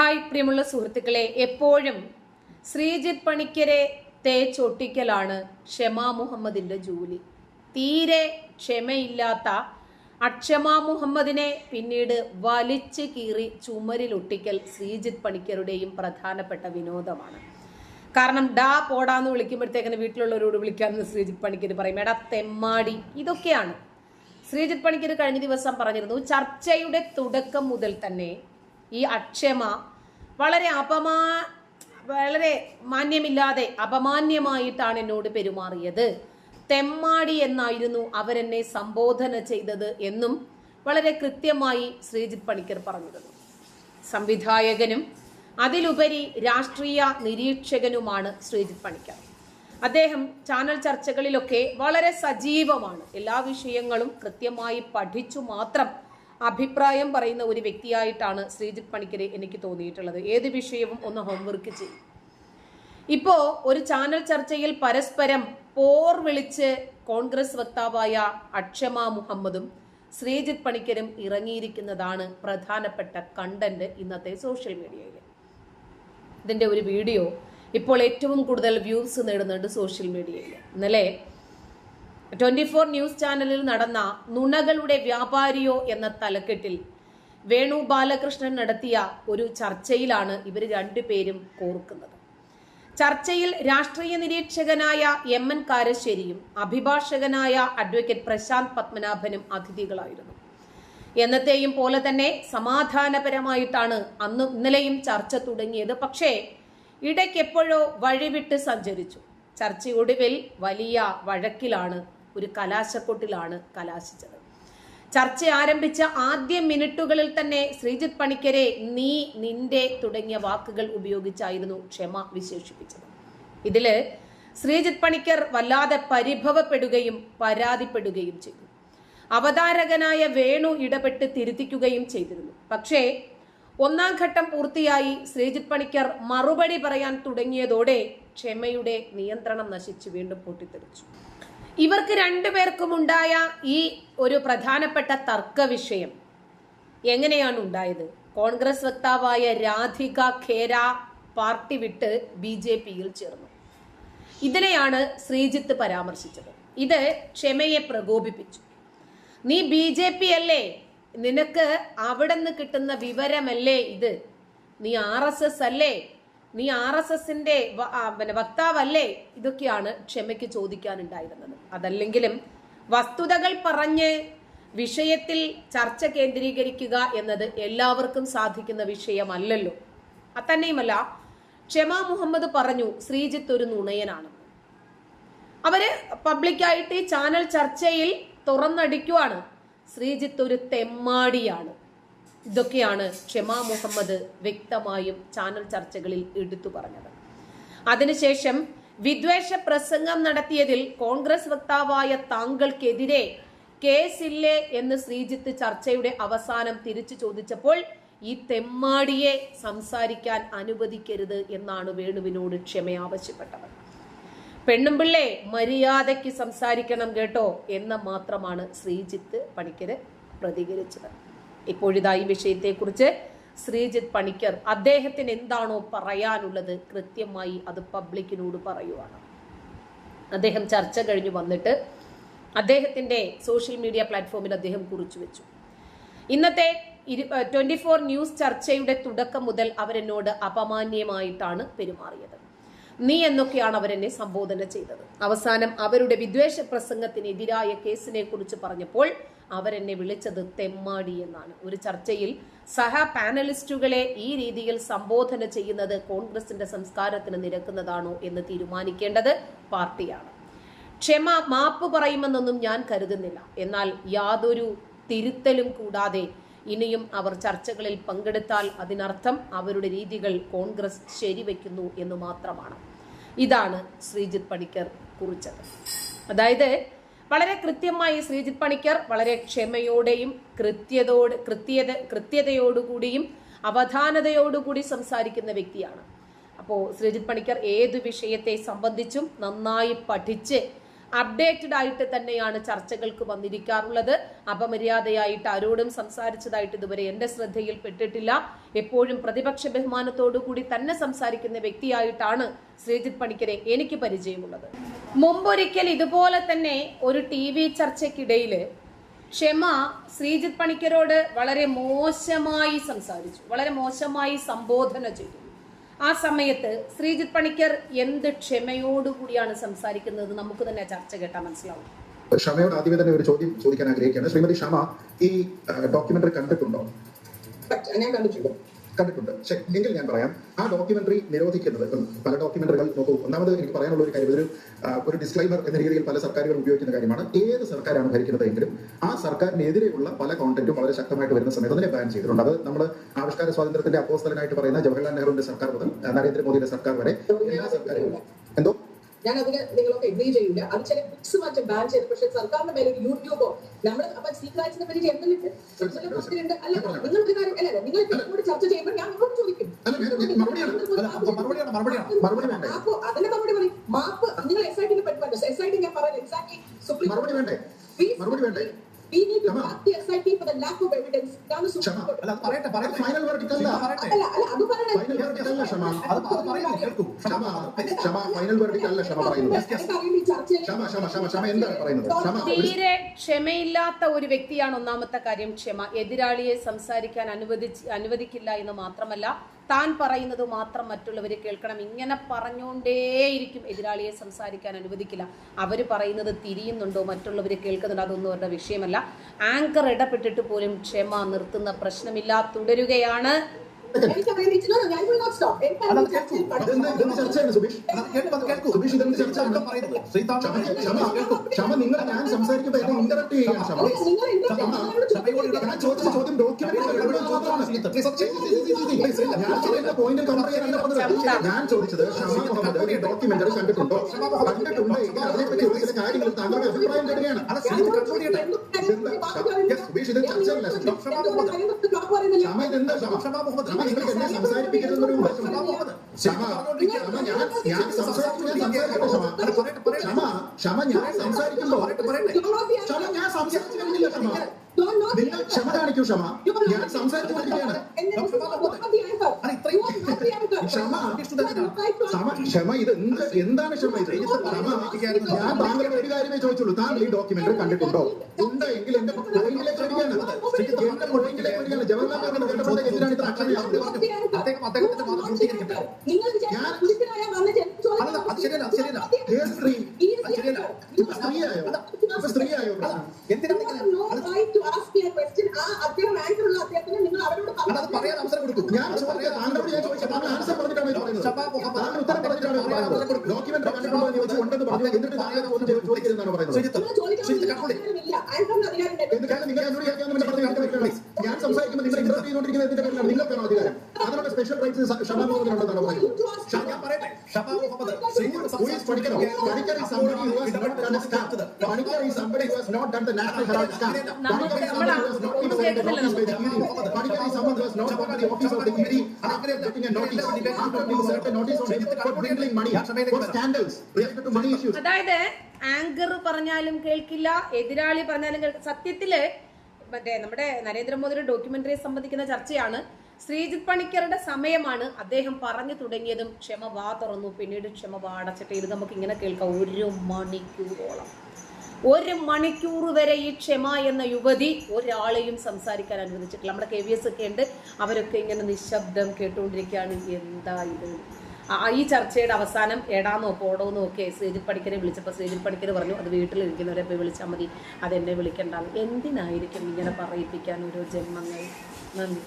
Hi പ്രിയമുള്ള സുഹൃത്തുക്കളെ എപ്പോഴും ശ്രീജിത്ത് പണിക്കരെ തേച്ചൊട്ടിക്കലാണ് ഷെമാ മുഹമ്മദിന്റെ ജോലി. തീരെ ക്ഷമയില്ലാത്ത അക്ഷമ മുഹമ്മദിനെ പിന്നീട് വലിച്ചു കീറി ചുമരിലൊട്ടിക്കൽ ശ്രീജിത്ത് പണിക്കരുടെയും പ്രധാനപ്പെട്ട വിനോദമാണ്. കാരണം ഡാ പോടാന്ന് വിളിക്കുമ്പോഴത്തേക്കിന് വീട്ടിലുള്ളവരോട് വിളിക്കാമെന്ന് ശ്രീജിത്ത് പണിക്കർ പറയും. എടാ തെമ്മാടി. ഇതൊക്കെയാണ്. ശ്രീജിത്ത് പണിക്കർ കഴിഞ്ഞ ദിവസം പറഞ്ഞിരുന്നു ചർച്ചയുടെ തുടക്കം മുതൽ തന്നെ ഈ അക്ഷമ വളരെ അപമാ വളരെ മാന്യമില്ലാതെ അപമാന്യമായിട്ടാണ് എന്നോട് പെരുമാറിയത്. തെമ്മാടി എന്നായിരുന്നു അവരെന്നെ സംബോധന ചെയ്തത് എന്നും വളരെ കൃത്യമായി ശ്രീജിത് പണിക്കർ പറഞ്ഞിരുന്നു. സംവിധായകനും അതിലുപരി രാഷ്ട്രീയ നിരീക്ഷകനുമാണ് ശ്രീജിത് പണിക്കർ. അദ്ദേഹം ചാനൽ ചർച്ചകളിലൊക്കെ വളരെ സജീവമാണ്. എല്ലാ വിഷയങ്ങളും കൃത്യമായി പഠിച്ചു മാത്രം അഭിപ്രായം പറയുന്ന ഒരു വ്യക്തിയായിട്ടാണ് ശ്രീജിത്ത് പണിക്കരെ എനിക്ക് തോന്നിയിട്ടുള്ളത്. ഏത് വിഷയവും ഒന്ന് ഹോംവർക്ക് ചെയ്യും. ഇപ്പോ ഒരു ചാനൽ ചർച്ചയിൽ പരസ്പരം പോർ വിളിച്ച് കോൺഗ്രസ് വക്താവായ അക്ഷമ മുഹമ്മദും ശ്രീജിത്ത് പണിക്കരും ഇറങ്ങിയിരിക്കുന്നതാണ് പ്രധാനപ്പെട്ട കണ്ടന്റ് ഇന്നത്തെ സോഷ്യൽ മീഡിയയിൽ ഇതിന്റെ ഒരു വീഡിയോ ഇപ്പോൾ ഏറ്റവും കൂടുതൽ വ്യൂസ് നേടുന്നുണ്ട് സോഷ്യൽ മീഡിയയിൽ ഇന്നലെ ട്വന്റി ഫോർ ന്യൂസ് ചാനലിൽ നടന്ന നുണകളുടെ വ്യാപാരിയോ എന്ന തലക്കെട്ടിൽ വേണു ബാലകൃഷ്ണൻ നടത്തിയ ഒരു ചർച്ചയിലാണ് ഇവർ രണ്ടുപേരും കോർക്കുന്നത്. ചർച്ചയിൽ രാഷ്ട്രീയ നിരീക്ഷകനായ എം എൻ കാരശ്ശേരിയും അഭിഭാഷകനായ അഡ്വക്കേറ്റ് പ്രശാന്ത് പത്മനാഭനും അതിഥികളായിരുന്നു. എന്നത്തെയും പോലെ തന്നെ സമാധാനപരമായിട്ടാണ് അന്ന് ഇന്നലെയും ചർച്ച തുടങ്ങിയത്. പക്ഷേ ഇടയ്ക്കെപ്പോഴോ വഴിവിട്ട് സഞ്ചരിച്ചു. ചർച്ചയൊടുവിൽ വലിയ വഴക്കിലാണ് ഒരു കലാശക്കൊട്ടിലാണ് കലാശിച്ചത്. ചർച്ച ആരംഭിച്ച ആദ്യ മിനിറ്റുകളിൽ തന്നെ ശ്രീജിത് പണിക്കരെ നീ നിന്റെ തുടങ്ങിയ വാക്കുകൾ ഉപയോഗിച്ചായിരുന്നു ക്ഷമ വിശേഷിപ്പിച്ചത്. ഇതിൽ ശ്രീജിത് പണിക്കർ വല്ലാതെ പരിഭവപ്പെടുകയും പരാതിപ്പെടുകയും ചെയ്തു. അവതാരകനായ വേണു ഇടപെട്ട് തിരുത്തിക്കുകയും ചെയ്തിരുന്നു. പക്ഷേ ഒന്നാം ഘട്ടം പൂർത്തിയായി ശ്രീജിത് പണിക്കർ മറുപടി പറയാൻ തുടങ്ങിയതോടെ ക്ഷമയുടെ നിയന്ത്രണം നശിച്ച് വീണ്ടും പൊട്ടിത്തെറിച്ചു. ഇവർക്ക് രണ്ടുപേർക്കും ഉണ്ടായ ഈ ഒരു പ്രധാനപ്പെട്ട തർക്ക വിഷയം. എങ്ങനെയാണ് ഉണ്ടായത്? കോൺഗ്രസ് വക്താവായ രാധിക ഖേര പാർട്ടി വിട്ട് ബി ജെ പിയിൽ ചേർന്നു. ഇതിനെയാണ് ശ്രീജിത്ത് പരാമർശിച്ചത്. ഇത് ക്ഷമയെ പ്രകോപിപ്പിച്ചു. നീ ബി ജെ പി അല്ലേ? നിനക്ക് അവിടെ നിന്ന് കിട്ടുന്ന വിവരമല്ലേ ഇത്? നീ ആർ എസ് എസ് അല്ലേ? നീ ആർ എസ് എസിന്റെ പിന്നെ വക്താവല്ലേ? ഇതൊക്കെയാണ് ക്ഷമയ്ക്ക് ചോദിക്കാനുണ്ടായിരുന്നത്. അതല്ലെങ്കിലും വസ്തുതകൾ പറഞ്ഞ് വിഷയത്തിൽ ചർച്ച കേന്ദ്രീകരിക്കുക എന്നത് എല്ലാവർക്കും സാധിക്കുന്ന വിഷയമല്ലല്ലോ. അത്തന്നെയുമല്ല ക്ഷമ മുഹമ്മദ് പറഞ്ഞു ശ്രീജിത്ത് ഒരു നുണയനാണ്. അവർ പബ്ലിക്കായിട്ട് ഈ ചാനൽ ചർച്ചയിൽ തുറന്നടിക്കുവാണ്. ശ്രീജിത്ത് ഒരു തെമ്മാടിയാണ്. ഇതൊക്കെയാണ് ക്ഷമ മുഹമ്മദ് വ്യക്തമായും ചാനൽ ചർച്ചകളിൽ എടുത്തു പറഞ്ഞത്. അതിനുശേഷം വിദ്വേഷ പ്രസംഗം നടത്തിയതിൽ കോൺഗ്രസ് വക്താവായ താങ്കൾക്കെതിരെ കേസില്ലേ എന്ന് ശ്രീജിത്ത് ചർച്ചയുടെ അവസാനം തിരിച്ചു ചോദിച്ചപ്പോൾ ഈ തെമ്മാടിയെ സംസാരിക്കാൻ അനുവദിക്കരുത് എന്നാണ് വേണുവിനോട് ക്ഷമ ആവശ്യപ്പെട്ടത്. പെണ്ണുമ്പിള്ളെ മര്യാദയ്ക്ക് സംസാരിക്കണം കേട്ടോ എന്ന് മാത്രമാണ് ശ്രീജിത്ത് പണിക്കര് പ്രതികരിച്ചത്. ഇപ്പോഴിതാ ഈ വിഷയത്തെക്കുറിച്ച് ശ്രീജിത്ത് പണിക്കർ അദ്ദേഹത്തിന് എന്താണോ പറയാനുള്ളത് കൃത്യമായി അത് പബ്ലിക്കിനോട് പറയുവാണ്. അദ്ദേഹം ചർച്ച കഴിഞ്ഞു വന്നിട്ട് അദ്ദേഹത്തിന്റെ സോഷ്യൽ മീഡിയ പ്ലാറ്റ്ഫോമിൽ അദ്ദേഹം കുറിച്ചു വെച്ചു. ഇന്നത്തെ ട്വന്റി ഫോർ ന്യൂസ് ചർച്ചയുടെ തുടക്കം മുതൽ അവരെന്നോട് അപമാന്യമായിട്ടാണ് പെരുമാറിയത്. നീ എന്നൊക്കെയാണ് അവരെന്നെ സംബോധന ചെയ്തത്. അവസാനം അവരുടെ വിദ്വേഷ പ്രസംഗത്തിനെതിരായ കേസിനെ കുറിച്ച് പറഞ്ഞപ്പോൾ അവരെന്നെ വിളിച്ചത് തെമ്മാടി എന്നാണ്. ഒരു ചർച്ചയിൽ സഹ പാനലിസ്റ്റുകളെ ഈ രീതിയിൽ സംബോധന ചെയ്യുന്നത് കോൺഗ്രസിന്റെ സംസ്കാരത്തിന് നിരക്കുന്നതാണോ എന്ന് തീരുമാനിക്കേണ്ടത് പാർട്ടിയാണ്. ക്ഷമ മാപ്പ് പറയുമെന്നൊന്നും ഞാൻ കരുതുന്നില്ല. എന്നാൽ യാതൊരു തിരുത്തലും കൂടാതെ ഇനിയും അവർ ചർച്ചകളിൽ പങ്കെടുത്താൽ അതിനർത്ഥം അവരുടെ രീതികൾ കോൺഗ്രസ് ശരിവെക്കുന്നു എന്ന് മാത്രമാണ്. ഇതാണ് ശ്രീജിത് പണിക്കർ കുറിച്ചത്. അതായത് വളരെ കൃത്യമായി ശ്രീജിത് പണിക്കർ വളരെ ക്ഷമയോടെയും കൃത്യതോട് കൃത്യത കൃത്യതയോടുകൂടിയും അവധാനതയോടുകൂടി സംസാരിക്കുന്ന വ്യക്തിയാണ്. അപ്പോൾ ശ്രീജിത് പണിക്കർ ഏത് വിഷയത്തെ സംബന്ധിച്ചും നന്നായി പഠിച്ച് അപ്ഡേറ്റഡ് ആയിട്ട് തന്നെയാണ് ചർച്ചകൾക്ക് വന്നിരിക്കാറുള്ളത്. അപമര്യാദയായിട്ട് ആരോടും സംസാരിച്ചതായിട്ട് ഇതുവരെ എന്റെ ശ്രദ്ധയിൽ പെട്ടിട്ടില്ല. എപ്പോഴും പ്രതിപക്ഷ ബഹുമാനത്തോടുകൂടി തന്നെ സംസാരിക്കുന്ന വ്യക്തിയായിട്ടാണ് ശ്രീജിത് പണിക്കരെ എനിക്ക് പരിചയമുള്ളത്. മുമ്പൊരിക്കൽ ഇതുപോലെ തന്നെ ഒരു ടി വി ചർച്ചയ്ക്കിടയിൽ ക്ഷമ ശ്രീജിത് പണിക്കരോട് വളരെ മോശമായി സംസാരിച്ചു. വളരെ മോശമായി സംബോധന ചെയ്തു. ആ സമയത്ത് ശ്രീജിത് പണിക്കർ എന്ത് ക്ഷമയോടുകൂടിയാണ് സംസാരിക്കുന്നത്? നമുക്ക് തന്നെ ചർച്ച കേട്ടാൽ മനസ്സിലാവും. ക്ഷമയോട് ആദ്യമേ തന്നെ ഒരു ചോദ്യം ചോദിക്കാൻ ആഗ്രഹിക്കുകയാണ്. ശ്രീമതി ക്ഷമ ഈ ഡോക്യുമെന്ററി കണ്ടിട്ടുണ്ടോ? ഞാൻ കണ്ടിട്ടുണ്ട്. കണ്ടിട്ടുണ്ട്. ശരി, എങ്കിൽ ഞാൻ പറയാം ആ ഡോക്യുമെന്ററി നിരോധിക്കുന്നത് പല ഡോക്യുമെന്ററികൾ നോക്കൂ. ഒന്നാമത് എനിക്ക് പറയാനുള്ള ഒരു കാര്യം ഇതൊരു ഒരു ഡിസ്ക്ലൈമർ എന്ന രീതിയിൽ പല സർക്കാരുകൾ ഉപയോഗിക്കുന്ന കാര്യമാണ്. ഏത് സർക്കാരാണ് ഭരിക്കുന്നത് എങ്കിലും ആ സർക്കാരിനെതിരെയുള്ള പല കോണ്ടന്റും വളരെ ശക്തമായിട്ട് വരുന്ന സമയത്ത് അതിനെ ബാൻ ചെയ്തിട്ടുണ്ട്. അത് നമ്മൾ ആവിഷ്കാര സ്വാതന്ത്ര്യത്തിന്റെ അപ്പോസ്തലനായിട്ട് പറയുന്ന ജവഹർലാൽ നെഹ്റുവിന്റെ സർക്കാർ മുതൽ നരേന്ദ്രമോദിയുടെ സർക്കാർ വരെ എല്ലാ സർക്കാരുകളും. എന്തോ? ഞാൻ അതിന് നിങ്ങളൊക്കെ എഗ്രി ചെയ്യില്ല അത് ചില ബുക്സ് മാറ്റം ബാൻ ചെയ്ത്. പക്ഷെ സർക്കാരിന്റെ മേലെ ഒരു യൂട്യൂബോ നമ്മൾ അപ്പൊ റൈറ്റ്സിനെ പറ്റി എന്തെങ്കിലും പത്തിലുണ്ട് അല്ല നിങ്ങൾക്ക് കാര്യം അല്ല നിങ്ങൾ ഇങ്ങോട്ട് ചർച്ച ചെയ്യുമ്പോൾ ഞാൻ നിങ്ങളോട് ചോദിക്കും. അപ്പൊ അതിന്റെ മറുപടി പറയും. മാപ്പ് നിങ്ങൾ എസ് ഐ ടിനെ പറ്റി പറഞ്ഞു? എസ് ഐ ടി ഞാൻ പറയാൻ എക്സാക്ട്ലി സുപ്രീം മറുപടി വേണ്ടേ? തീരെ ക്ഷമയില്ലാത്ത ഒരു വ്യക്തിയാണ് ഒന്നാമത്തെ കാര്യം ക്ഷമ. എതിരാളിയെ സംസാരിക്കാൻ അനുവദിച്ച് അനുവദിക്കില്ല എന്ന് മാത്രമല്ല താൻ പറയുന്നത് മാത്രം മറ്റുള്ളവർ കേൾക്കണം. ഇങ്ങനെ പറഞ്ഞുകൊണ്ടേയിരിക്കും എതിരാളിയെ സംസാരിക്കാൻ അനുവദിക്കില്ല. അവർ പറയുന്നത് തിരിയുന്നുണ്ടോ? മറ്റുള്ളവർ കേൾക്കുന്നുണ്ടോ? അതൊന്നും അവരുടെ വിഷയമല്ല. ആങ്കർ ഇടപെട്ടിട്ട് പോലും ക്ഷമ നിർത്തുന്ന പ്രശ്നമില്ല. തുടരുകയാണ് ക്ഷമ ക്ഷമ ക്ഷമ നിങ്ങൾ ഞാൻ സംസാരിക്കുമ്പോൾ എന്നെ ഇന്ററപ്റ്റ് ചെയ്യുകയാണ് ക്ഷമ ക്ഷമ ഞാൻ ചോദിച്ച ചോദ്യം ഡോക്യുമെന്റ് പോയിന്റ് ഞാൻ ചോദിച്ചത് ഷമ മുഹമ്മദ് ഡോക്യുമെന്ററി കണ്ടിട്ടുണ്ടോ കണ്ടിട്ടുണ്ടെങ്കിൽ അതിനെപ്പറ്റി ഒരു ചില കാര്യങ്ങൾ താങ്കളുടെ അഭിപ്രായം തരികയാണ് സുബീഷ് ഇത് ചർച്ചയല്ല ക്ഷമ ഇതെന്താ? ക്ഷമ ക്ഷമ മുഹമ്മദ്. ക്ഷമ നിങ്ങൾക്ക് എന്നെ സംസാരിപ്പിക്കുന്നൊരു ക്ഷമ മുഹമ്മദ് ക്ഷമ ക്ഷമ ഞാൻ ഞാൻ സംസാരിക്കട്ടെ ക്ഷമ. ക്ഷമ. ക്ഷമ ഞാൻ സംസാരിക്കുമ്പോൾ ക്ഷമ ഞാൻ സംസാരിച്ചു കഴിഞ്ഞില്ല ക്ഷമ നിങ്ങൾ ക്ഷമ കാണിക്കൂ ക്ഷമ ഞാൻ സംസാരിച്ചു കൊണ്ടിരിക്കുകയാണ് ക്ഷമ ക്ഷമ ക്ഷമ ഇത് എന്ത് എന്താണ് ക്ഷമ ഇത് ക്ഷമ ഞാൻ താങ്കളുടെ ഒരു കാര്യമേ ചോദിച്ചുള്ളൂ താങ്കൾ ഈ ഡോക്യുമെന്ററി കണ്ടിട്ടുണ്ടോ ഉണ്ട് എങ്കിൽ എന്റെ പോയിന്റിലേക്ക് വരികയാണ് എന്റെ പോയിന്റിലേക്ക് വരികയാണ് ജവഹർലാൽ നെഹ്റു എന്തിനാണ് ഇത്ര അക്ഷരയാവുന്നത് ഞാൻ ശരിയല്ല ശരിയല്ല ഏ സ്ത്രീ അത് ശരിയല്ല ഇപ്പൊ സ്ത്രീയായോ ഇപ്പൊ സ്ത്രീയായോ എന്തിനാണ് നിങ്ങൾ അവരോട് അല്ല അത് പറയാൻ അവസരം കൊടുക്കൂ ഞാൻ ചോദിച്ച താങ്കളോട് ഞാൻ ചോദിച്ച താങ്കൾ ആൻസർ പറഞ്ഞിട്ടാണ് ഇത് പറയുന്നത് ഷബാ മുഹമ്മദ് താങ്കൾ ഉത്തരം പറഞ്ഞിട്ടാണ് ഇത് ചോദിച്ചു ഉണ്ടെന്ന് പറഞ്ഞു എന്നിട്ട് ചോദിക്കരുതെന്നാണ് പറയുന്നത്. ഞാൻ സംസാരിക്കുമ്പോൾ നിങ്ങൾ ഇന്റർവ്യൂ ചെയ്തുകൊണ്ടിരിക്കുന്ന എന്തിന്റെ പേരിലാണ് നിങ്ങൾക്കാണ് അധികാരം? അതിനുള്ള സ്പെഷ്യൽ റൈറ്റ്സ് ക്ഷമാമുണ്ടെന്നാണ് പറയുന്നത് ഷാ- ഞാൻ പറയട്ടെ ഷബാ മുഹമ്മദ് ശ്രീജിത്ത് Who is പഠിക്കണം പഠിക്കൽ is somebody who has not done a stamp. പഠിക്കൽ is somebody who has not done the national herald stamp. പഠിക്കൽ is somebody who has not been sent a notice by the ED. പഠിക്കൽ is someone who has not gone to the office of the ED after getting a notice, after being served a notice on him for dwindling money, for scandals related to money issues. അതായത് anchor പറഞ്ഞാലും കേൾക്കില്ല എതിരാളി പറഞ്ഞാലും കേൾക്കില്ല സത്യത്തിൽ മറ്റേ നമ്മുടെ നരേന്ദ്രമോദിയുടെ ഡോക്യുമെന്ററിയെ സംബന്ധിക്കുന്ന ചർച്ചയാണ് ശ്രീജിത്ത് പണിക്കറുടെ സമയമാണ് അദ്ദേഹം പറഞ്ഞു തുടങ്ങിയതും ക്ഷമ വാ തുറന്നു. പിന്നീട് ക്ഷമ വാടച്ചിട്ട് ഇത് നമുക്ക് ഇങ്ങനെ കേൾക്കാം. ഒരു മണിക്കൂറോളം. ഒരു മണിക്കൂർ വരെ ഈ ക്ഷമ എന്ന യുവതി ഒരാളെയും സംസാരിക്കാൻ അനുവദിച്ചിട്ടില്ല. നമ്മുടെ കെ വി എസ് ഒക്കെ ഉണ്ട്. അവരൊക്കെ ഇങ്ങനെ നിശബ്ദം കേട്ടുകൊണ്ടിരിക്കുകയാണ്. എന്താ ഇത്? ഈ ചർച്ചയുടെ അവസാനം എടാന്നോ പോടോന്നോ ഒക്കെ ശ്രീജിത് പണിക്കരെ വിളിച്ചപ്പോൾ ശ്രീജിത് പണിക്കർ പറഞ്ഞു അത് വീട്ടിലിരിക്കുന്നവരെ പോയി വിളിച്ചാൽ മതി. അതെന്നെ വിളിക്കണ്ടാവും എന്തിനായിരിക്കും ഇങ്ങനെ പറയിപ്പിക്കാൻ ഓരോ ജന്മങ്ങൾ? നന്ദി.